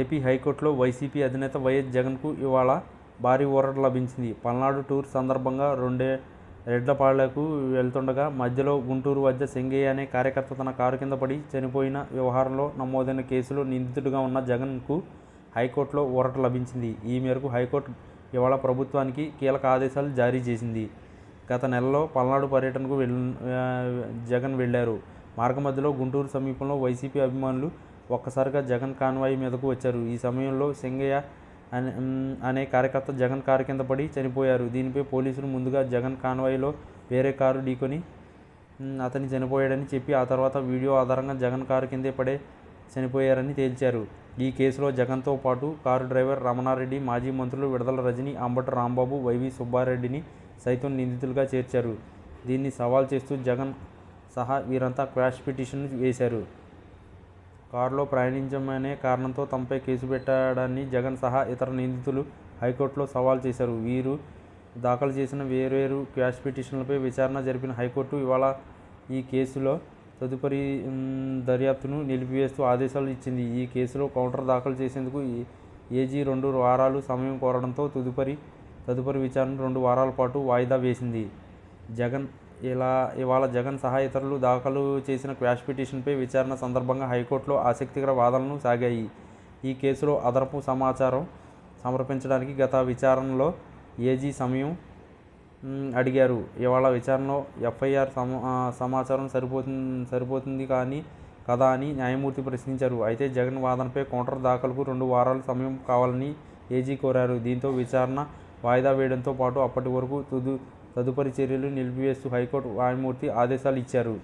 AP హైకోర్టులో YCP అధినేత YS జగన్కు ఇవాళ భారీ ఊరట లభించింది. పల్నాడు టూర్ సందర్భంగా రెండే రెడ్లపాళ్ళకు వెళ్తుండగా మధ్యలో గుంటూరు వద్ద సింగయ్య అనే కార్యకర్త తన కారు కింద పడి చనిపోయిన వ్యవహారంలో నమోదైన కేసులో నిందితుడిగా ఉన్న జగన్కు హైకోర్టులో ఊరట లభించింది. ఈ మేరకు హైకోర్టు ఇవాళ ప్రభుత్వానికి కీలక ఆదేశాలు జారీ చేసింది. గత నెలలో పల్నాడు పర్యటనకు వెళ్ జగన్ వెళ్ళారు మార్గమధ్యలో గుంటూరు సమీపంలో వైసీపీ అభిమానులు ఒక్కసారిగా జగన్ కాన్వాయ్ మీదకు వచ్చారు. ఈ సమయంలో సింగయ్య అనే అనే కార్యకర్త జగన్ కారు కింద పడి చనిపోయారు. దీనిపై పోలీసులు ముందుగా జగన్ కాన్వాయ్లో వేరే కారు ఢీకొని అతని చనిపోయాడని చెప్పి ఆ తర్వాత వీడియో ఆధారంగా జగన్ కారు కిందే పడే చనిపోయారని తేల్చారు. ఈ కేసులో జగన్తో పాటు కారు డ్రైవర్ రమణారెడ్డి మాజీ మంత్రులు విడదల రజని అంబటి రాంబాబు వైవి సుబ్బారెడ్డిని సైతం నిందితులుగా చేర్చారు. దీన్ని సవాల్ చేస్తూ జగన్ సహా వీరంతా క్వాష్ పిటిషన్ వేశారు. కారులో ప్రయాణించమనే కారణంతో తమపై కేసు పెట్టడాన్ని జగన్ సహా ఇతర నిందితులు హైకోర్టులో సవాల్ చేశారు. వీరు దాఖలు చేసిన వేర్వేరు క్యాష్ పిటిషన్లపై విచారణ జరిపిన హైకోర్టు ఇవాళ ఈ కేసులో తదుపరి దర్యాప్తును నిలిపివేస్తూ ఆదేశాలు ఇచ్చింది. ఈ కేసులో కౌంటర్ దాఖలు చేసేందుకు ఏజీ రెండు వారాలు సమయం కోరడంతో తదుపరి తదుపరి విచారణ రెండు వారాల పాటు వాయిదా వేసింది. జగన్ ఇలా ఇవాళ జగన్ సహా ఇతరులు దాఖలు చేసిన క్వాష్ పిటిషన్పై విచారణ సందర్భంగా హైకోర్టులో ఆసక్తికర వాదనలు సాగాయి. ఈ కేసులో అదనపు సమాచారం సమర్పించడానికి గత విచారణలో ఏజీ సమయం అడిగారు. ఇవాళ విచారణలో ఎఫ్ఐఆర్ సమాచారం సరిపోతుంది సరిపోతుంది కానీ కదా అని న్యాయమూర్తి ప్రశ్నించారు. అయితే జగన్ వాదనపై కౌంటర్ దాఖలుకు రెండు వారాల సమయం కావాలని ఏజీ కోరారు. దీంతో విచారణ వాయిదా వేయడంతో పాటు అప్పటి వరకు తుదు తదుపరి చర్యలు నిలిపివేస్తూ హైకోర్టు న్యాయమూర్తి ఆదేశాలు ఇచ్చారు.